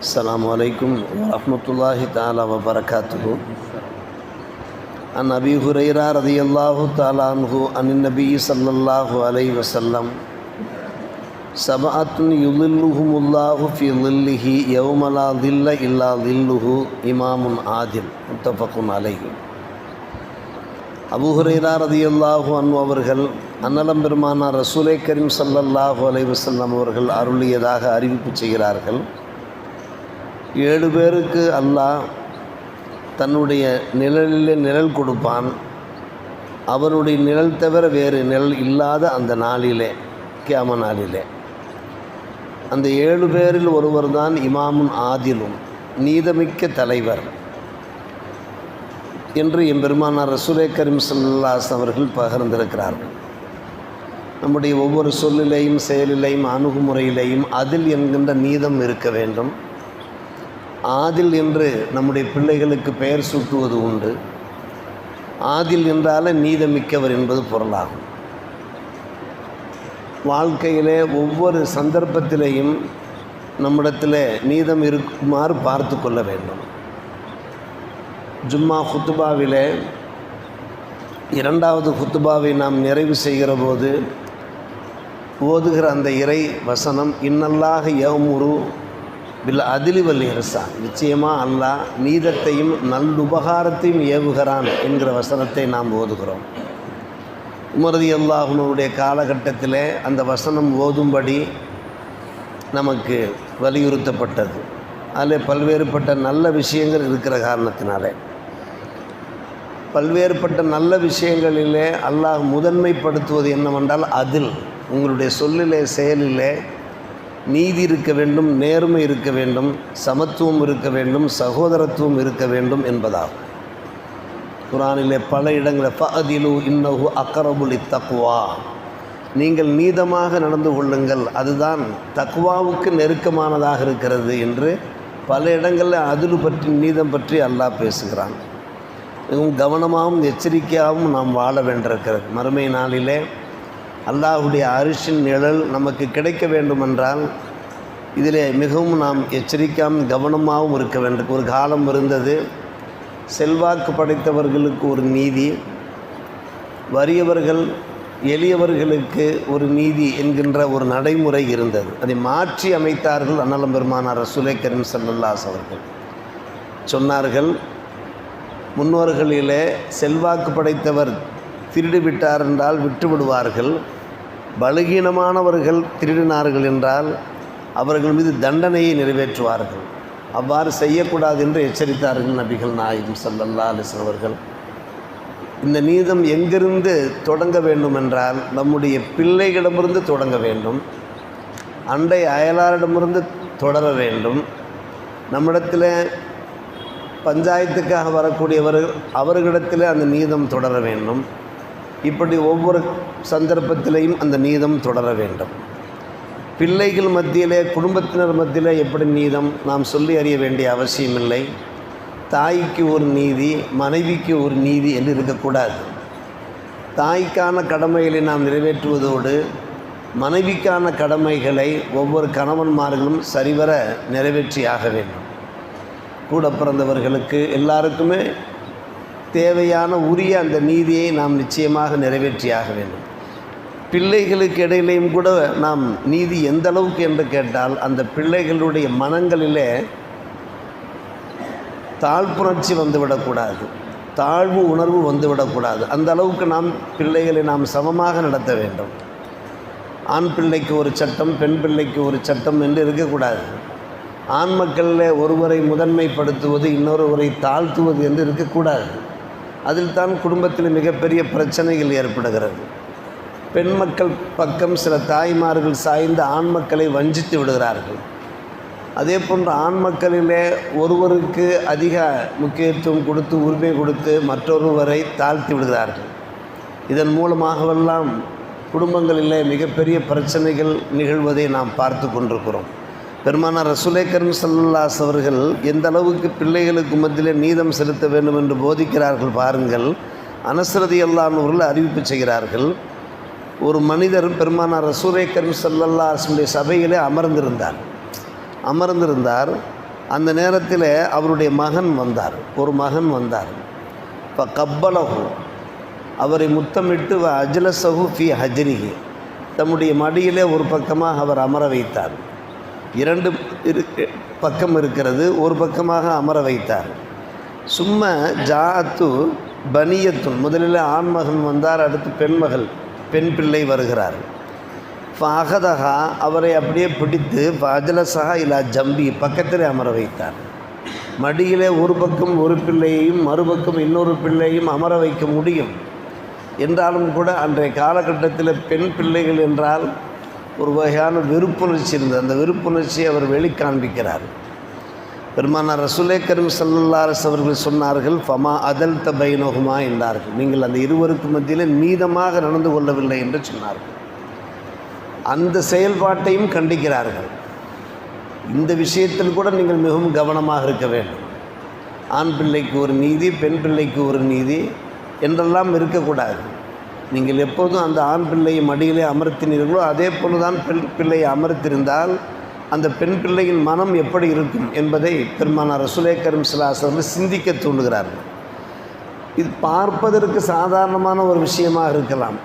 السلام عليكم ورحمة الله تعالى وبركاته عن أبي هريرة رضي الله تعالى عنه عن النبي صلى الله عليه وسلم سبعة يظلهم الله في ظله يوم لا ظل إلا ظله إمام عادل متفق عليه அபு ஹுரைரா ரதியல்லாஹு அன்ஹு அவர்கள் அன்னலம் பெருமானார் ரசூலை கரீம் ஸல்லல்லாஹு அலைஹி வஸல்லம் அவர்கள் அருளியதாக அறிவிப்பு செய்கிறார்கள் ஏழு பேருக்கு அல்லாஹ் தன்னுடைய நிழலிலே நிழல் கொடுப்பான். அவனுடைய நிழல் தவிர வேறு நிழல் இல்லாத அந்த நாளிலே கியாம நாளிலே. அந்த ஏழு பேரில் ஒருவர் தான் இமாமுன் ஆதிலும் நீதமிக்க தலைவர் என்று எம்பெருமானார் ரசூலே கரீம் சல்லாஸ் அவர்கள் பகிர்ந்திருக்கிறார்கள். நம்முடைய ஒவ்வொரு சொல்லிலேயும் செயலிலேயும் அணுகுமுறையிலேயும் அதில் என்கின்ற நீதம் இருக்க வேண்டும். ஆதில் என்று நம்முடைய பிள்ளைகளுக்கு பெயர் சூட்டுவது உண்டு. ஆதில் என்றால நீதமிக்கவர் என்பது பொருளாகும். வாழ்க்கையிலே ஒவ்வொரு சந்தர்ப்பத்திலேயும் நம்மிடத்தில் நீதம் இருக்குமாறு பார்த்து கொள்ள வேண்டும். ஜும்மா ஹுத்துபாவிலே இரண்டாவது ஹுத்துபாவை நாம் நிறைவு செய்கிற போது ஓதுகிற அந்த இறை வசனம் இன்னல்லாக யமுரு பில் அதிலிவல் இரசா நிச்சயமாக அல்லாஹ் நீதத்தையும் நல்லுபகாரத்தையும் ஏவுகிறான் என்கிற வசனத்தை நாம் ஓதுகிறோம். உமரதி அல்லாஹனுடைய காலகட்டத்தில் அந்த வசனம் ஓதும்படி நமக்கு வலியுறுத்தப்பட்டது. அதில் பல்வேறுபட்ட நல்ல விஷயங்கள் இருக்கிற காரணத்தினாலே. பல்வேறுபட்ட நல்ல விஷயங்களிலே அல்லாஹ் முதன்மைப்படுத்துவது என்னவென்றால் அதில். உங்களுடைய சொல்லிலே செயலிலே நீதி இருக்க வேண்டும் நேர்மை இருக்க வேண்டும் சமத்துவம் இருக்க வேண்டும் சகோதரத்துவம் இருக்க வேண்டும் என்பதாகும். குரானிலே பல இடங்களில் ஃபஅதிலு இன்னகு அக்கரபுலி தக்குவா நீங்கள் நீதமாக நடந்து கொள்ளுங்கள் அதுதான் தக்குவாவுக்கு நெருக்கமானதாக இருக்கிறது என்று பல இடங்களில் அதில் பற்றி நீதம் பற்றி அல்லாஹ் பேசுகிறான். மிகவும் கவனமாகவும் எச்சரிக்கையாகவும் நாம் வாழ வேண்டியிருக்கிறது. மறுமை நாளிலே அல்லாஹுடைய அரிசின் நிழல் நமக்கு கிடைக்க வேண்டுமென்றால் இதில் மிகவும் நாம் எச்சரிக்காமல் கவனமாகவும் இருக்க வேண்டும். ஒரு காலம் இருந்தது. செல்வாக்கு படைத்தவர்களுக்கு ஒரு நீதி வறியவர்கள் எளியவர்களுக்கு ஒரு நீதி என்கின்ற ஒரு நடைமுறை இருந்தது. அதை மாற்றி அமைத்தார்கள் அன்னலம் பெருமானார் ரசூலை கரீம் அவர்கள் சொன்னார்கள் முன்னோர்களிலே செல்வாக்கு படைத்தவர் திருடி விட்டார் என்றால் விட்டு விடுவார்கள் பலகீனமானவர்கள் திருடினார்கள் என்றால் அவர்கள் மீது தண்டனையை நிறைவேற்றுவார்கள். அவ்வாறு செய்யக்கூடாது என்று எச்சரித்தார்கள் நபிகள் நாயகம் சல்லல்லா அலிஸ்லாம் அவர்கள். இந்த நீதம் எங்கிருந்து தொடங்க வேண்டும் என்றால் நம்முடைய பிள்ளைகளிடமிருந்து தொடங்க வேண்டும். அண்டை அயலாரிடமிருந்து தொடர வேண்டும். நம்மிடத்தில் பஞ்சாயத்துக்காக வரக்கூடியவர்கள் அவர்களிடத்தில் அந்த நீதம் தொடர வேண்டும். இப்படி ஒவ்வொரு சந்தர்ப்பத்திலையும் அந்த நீதம் தொடர வேண்டும். பிள்ளைகள் மத்தியிலே குடும்பத்தினர் மத்தியில் எப்படி நீதம்? நாம் சொல்லி அறிய வேண்டிய அவசியமில்லை. தாய்க்கு ஒரு நீதி மனைவிக்கு ஒரு நீதி என்று இருக்கக்கூடாது. தாய்க்கான கடமைகளை நாம் நிறைவேற்றுவதோடு மனைவிக்கான கடமைகளை ஒவ்வொரு கணவன்மார்களும் சரிவர நிறைவேற்றியாக வேண்டும். கூட பிறந்தவர்களுக்கு எல்லாருக்குமே தேவையான உரிய அந்த நீதியை நாம் நிச்சயமாக நிறைவேற்றியாக வேண்டும். பிள்ளைகளுக்கு இடையிலையும் கூட நாம் நீதி எந்த அளவுக்கு என்று கேட்டால் அந்த பிள்ளைகளுடைய மனங்களிலே தாழ்ப்புணர்ச்சி வந்துவிடக்கூடாது. தாழ்வு உணர்வு வந்துவிடக்கூடாது. அந்த அளவுக்கு நாம் பிள்ளைகளை நாம் சமமாக நடத்த வேண்டும். ஆண் பிள்ளைக்கு ஒரு சட்டம் பெண் பிள்ளைக்கு ஒரு சட்டம் என்று இருக்கக்கூடாது. ஆண் மக்களில் ஒருவரை முதன்மைப்படுத்துவது இன்னொருவரை தாழ்த்துவது என்று இருக்கக்கூடாது. அதில் தான் குடும்பத்தில் மிகப்பெரிய பிரச்சனைகள் ஏற்படுகிறது. பெண் மக்கள் பக்கம் சில தாய்மார்கள் சாய்ந்து ஆண் மக்களை வஞ்சித்து விடுகிறார்கள். அதே போன்று ஆண் மக்களிலே ஒருவருக்கு அதிக முக்கியத்துவம் கொடுத்து உரிமை கொடுத்து மற்றொருவரை தாழ்த்தி விடுகிறார்கள். இதன் மூலமாகவெல்லாம் குடும்பங்களிலே மிகப்பெரிய பிரச்சனைகள் நிகழ்வதை நாம் பார்த்து கொண்டிருக்கிறோம். பெருமானார் ரசுலேக்கரன் சல்லாஸ் அவர்கள் எந்த அளவுக்கு பிள்ளைகளுக்கு மத்தியிலே நீதம் செலுத்த வேண்டும் என்று போதிக்கிறார்கள் பாருங்கள். அனசரதி அல்லானவர்கள் அறிவிப்பு செய்கிறார்கள். ஒரு மனிதர் பெருமானார் ரசூலே கரும் சல்லல்லா அஸ்முடைய சபையிலே அமர்ந்திருந்தார். அமர்ந்திருந்தார். அந்த நேரத்தில் அவருடைய மகன் வந்தார். ஒரு மகன் வந்தார். இப்போ கப்பலகு அவரை முத்தமிட்டு வ அஜலசகு ஃபி ஹஜ்ரிஹி. தம்முடைய மடியிலே ஒரு பக்கமாக அவர் அமர வைத்தார். இரண்டு இரு பக்கம் இருக்கிறது. ஒரு பக்கமாக அமர வைத்தார். சும்மா ஜாத்து பனியத்தும் முதலில் ஆண்மகன் வந்தார் அடுத்து பெண்மகள் பெண் பிள்ளை வருகிறார். ஃபஹதஹா அவரை அப்படியே பிடித்து ஃபஜலசஹா இலா ஜம்பி பக்கத்தில் அமர வைத்தார். மடியிலே ஒரு பக்கம் ஒரு பிள்ளையையும் மறுபக்கம் இன்னொரு பிள்ளையும் அமர வைக்க முடியும். என்றாலும் கூட அன்றைய காலகட்டத்தில் பெண் பிள்ளைகள் என்றால் ஒரு வகையான வெறுப்புணர்ச்சி இருந்தது. அந்த வெறுப்புணர்ச்சியை அவர் வெளிக்காண்பிக்கிறார். பெருமானார் ரசுலே கரும் சல்லுல்லாரஸ் அவர்கள் சொன்னார்கள் ஃபமா அதல் பைனோகுமா என்றார்கள். நீங்கள் அந்த இருவருக்கு மத்தியில் நீதமாக நடந்து கொள்ளவில்லை என்று சொன்னார்கள். அந்த செயல்பாட்டையும் கண்டிக்கிறார்கள். இந்த விஷயத்தில் கூட நீங்கள் மிகவும் கவனமாக இருக்க வேண்டும். ஆண் பிள்ளைக்கு ஒரு நீதி பெண் பிள்ளைக்கு ஒரு நீதி என்றெல்லாம் இருக்கக்கூடாது. நீங்கள் எப்போதும் அந்த ஆண் பிள்ளையை மடியிலே அமர்த்தினீர்களோ அதே போல தான் பெண் பிள்ளையை அமர்த்திருந்தால் அந்த பெண் பிள்ளையின் மனம் எப்படி இருக்கும் என்பதை பெருமானார் ரசுலே கரும் சிலாசர்கள் சிந்திக்க தூண்டுகிறார்கள். இது பார்ப்பதற்கு சாதாரணமான ஒரு விஷயமாக இருக்கலாம்.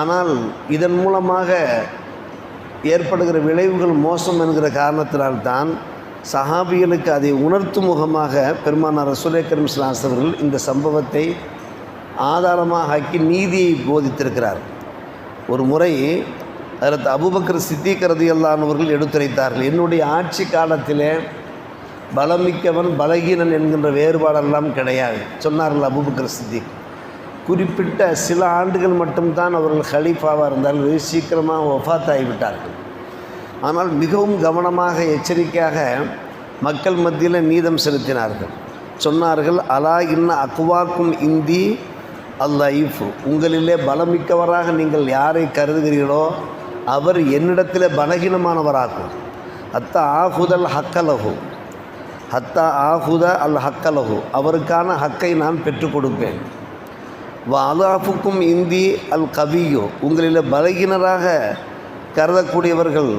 ஆனால் இதன் மூலமாக ஏற்படுகிற விளைவுகள் மோசம் என்கிற காரணத்தினால்தான் சஹாபிகளுக்கு அதை உணர்த்தும் முகமாக பெருமானார் ரசூலே கரும் சிலாசர்கள் இந்த சம்பவத்தை ஆதாரமாக ஆக்கி நீதியை போதித்திருக்கிறார். ஒரு முறை அதற்கு அபுபக்கர் சித்திகரதி அல்லானவர்கள் எடுத்துரைத்தார்கள் என்னுடைய ஆட்சி காலத்திலே பலமிக்கவன் பலகீனன் என்கின்ற வேறுபாடெல்லாம் கிடையாது சொன்னார்கள் அபுபக்கர் சித்திக். குறிப்பிட்ட சில ஆண்டுகள் மட்டும்தான் அவர்கள் ஹலீஃபாவாக இருந்தால் வெகு சீக்கிரமாக ஒஃபாத்தாகிவிட்டார்கள் ஆனால் மிகவும் கவனமாக எச்சரிக்கையாக மக்கள் மத்தியில் நீதம் செலுத்தினார்கள். சொன்னார்கள் அலா இன்ன அக்குவாக்கும் இந்தி அல்லைஃப் உங்களிலே பலமிக்கவராக நீங்கள் யாரை கருதுகிறீர்களோ அவர் என்னிடத்தில் பலகீனமானவராகும். அத்தா ஆஹுதல் ஹக்கலகு ஹத்தா ஆஹுத அல் ஹக்கலகு அவருக்கான ஹக்கை நான் பெற்றுக் கொடுப்பேன். வாலாஃபுக்கும் இந்தி அல் கவியோ. உங்களில் பலகீனராக கருதக்கூடியவர்கள்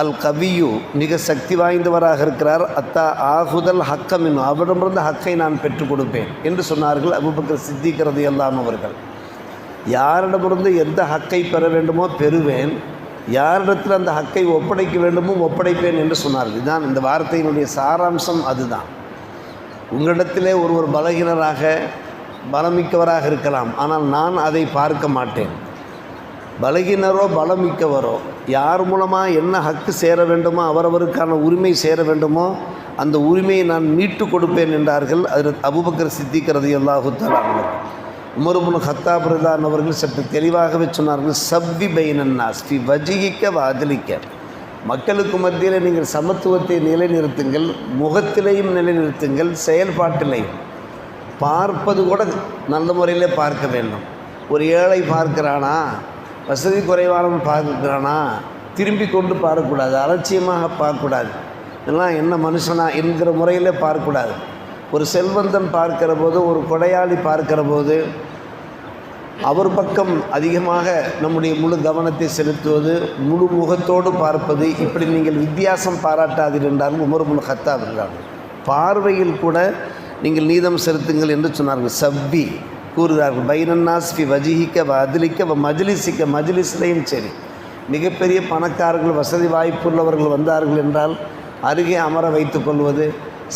அல் கவியு மிக சக்தி வாய்ந்தவராக இருக்கிறார். அத்தா ஆகுதல் ஹக்கமின் அவரிடமிருந்து ஹக்கை நான் பெற்றுக் கொடுப்பேன் என்று சொன்னார்கள் அபுபக்கர் சித்திக்கிறது எல்லாம் அவர்கள். யாரிடமிருந்து எந்த ஹக்கை பெற வேண்டுமோ பெறுவேன். யாரிடத்தில் அந்த ஹக்கை ஒப்படைக்க வேண்டுமோ ஒப்படைப்பேன் என்று சொன்னார்கள். இதுதான் இந்த வார்த்தையினுடைய சாராம்சம் அதுதான். உங்களிடத்திலே ஒருவர் பலகீனராக பலமிக்கவராக இருக்கலாம். ஆனால் நான் அதை பார்க்க மாட்டேன். பலகினரோ பலமிக்கவரோ யார் மூலமாக என்ன ஹக்கு சேர வேண்டுமோ அவரவருக்கான உரிமை சேர வேண்டுமோ அந்த உரிமையை நான் மீட்டு கொடுப்பேன் என்றார்கள் அதில் அபுபக்கர் சித்திக்கிறது எல்லாஹு தலானவர் உமருபுன் ஹத்தாப் ரதான் அவர்கள் சற்று தெளிவாகவே சொன்னார்கள் சவ்வி பைனன்னா ஸ்ரீ வஜிகிக்க வாதலிக்க மக்களுக்கு மத்தியில் நீங்கள் சமத்துவத்தை நிலைநிறுத்துங்கள் முகத்திலையும் நிலைநிறுத்துங்கள் செயல்பாட்டிலையும். பார்ப்பது கூட நல்ல முறையிலே பார்க்க வேண்டும். ஒரு ஏழை பார்க்கிறானா வசதி குறைவானவன் பார்க்குறானா? திரும்பி கொண்டு பார்க்கக்கூடாது. அலட்சியமாக பார்க்கக்கூடாது. இதெல்லாம் என்ன மனுஷனா என்கிற முறையிலே பார்க்கக்கூடாது. ஒரு செல்வந்தன் பார்க்கிற போது ஒரு கொடையாளி பார்க்கிற போது அவர் பக்கம் அதிகமாக நம்முடைய முழு கவனத்தை செலுத்துவது முழு முகத்தோடு பார்ப்பது இப்படி நீங்கள் வித்தியாசம் பாராட்டாதீர்கள் என்றார்கள் உமர் முன் ஹத்தா இருந்தார்கள் பார்வையில் கூட நீங்கள் நீதம் செலுத்துங்கள் என்று சொன்னார்கள். சவ்வி. கூறுகிறார்கள். பைனன்னாஸ்பி வஜிஹிக்க வதிலிக்க வ மஜ்லிசிக்க மஜ்லிஸ்லையும் சரி. மிகப்பெரிய பணக்காரர்கள் வசதி வாய்ப்புள்ளவர்கள் வந்தார்கள் என்றால் அருகே அமர வைத்து கொள்வது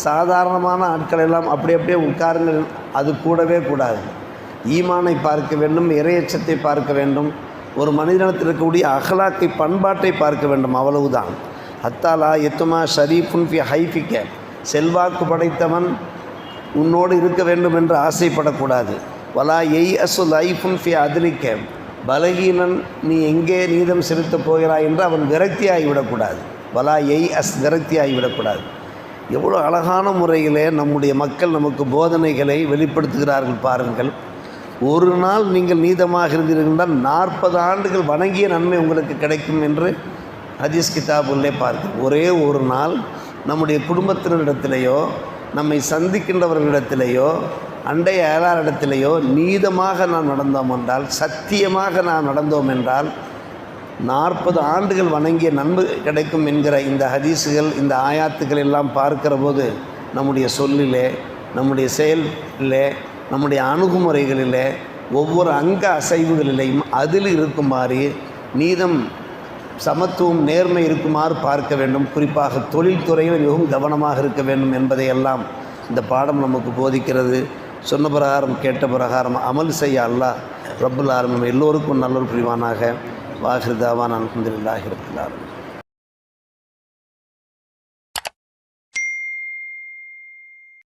சாதாரணமான ஆட்கள் எல்லாம் அப்படி அப்படியே உட்காருங்கள் அது கூடவே கூடாது. ஈமானை பார்க்க வேண்டும் இரையச்சத்தை பார்க்க வேண்டும் ஒரு மனிதனத்தில் இருக்கக்கூடிய அகலாக்கை பண்பாட்டை பார்க்க வேண்டும் அவ்வளவுதான். அத்தாலா எத்துமா ஷரீஃபுன் ஃபி ஹைஃபிக்க செல்வாக்கு படைத்தவன் உன்னோடு இருக்க வேண்டும் என்று ஆசைப்படக்கூடாது. வலா எய் அசு லைஃபுன் ஃபி அதிரிக்க பலகீனன் நீ எங்கே நீதம் செலுத்தப் போகிறாய் என்று அவன் விரக்தி ஆகிவிடக்கூடாது வலா எய் அஸ் விரக்தி ஆகிவிடக்கூடாது எவ்வளோ அழகான முறையிலே நம்முடைய மக்கள் நமக்கு போதனைகளை வெளிப்படுத்துகிறார்கள் பாருங்கள். ஒரு நாள் நீங்கள் நீதமாக இருந்தீர்கள் நாற்பது ஆண்டுகள் வணங்கிய நன்மை உங்களுக்கு கிடைக்கும் என்று ஹதீஸ் கிதாபுள்ளே பார்க்கிறோம் ஒரே ஒரு நாள் நம்முடைய குடும்பத்தினரிடத்திலேயோ நம்மை சந்திக்கின்றவர்களிடத்திலேயோ அண்டைய அயலாரிடத்திலேயோ நீதமாக நாம் நடந்தோம் என்றால் சத்தியமாக நாம் நடந்தோம் என்றால் நாற்பது ஆண்டுகள் வணங்கிய நன்மை கிடைக்கும் என்கிற இந்த ஹதீஸுகள் இந்த ஆயாத்துக்கள் எல்லாம் பார்க்கிற போது நம்முடைய சொல்லிலே நம்முடைய செயலிலே நம்முடைய அணுகுமுறைகளிலே ஒவ்வொரு அங்க அசைவுகளிலேயும் அதில் இருக்குமாறு நீதம் சமத்துவம் நேர்மை இருக்குமாறு பார்க்க வேண்டும். குறிப்பாக தொழில்துறையில் மிகவும் கவனமாக இருக்க வேண்டும் என்பதையெல்லாம் இந்த பாடம் நமக்கு போதிக்கிறது. சொன்ன பிரகாரம் கேட்ட பிரகாரம் அமல் செய்ய அல்லாஹ் ரப்புல் ஆரம்பம் எல்லோருக்கும் நல்லொரு புரிவானாக. வாஹிருதாவான் அலமதுல்லாஹி ரபுல்லாலும்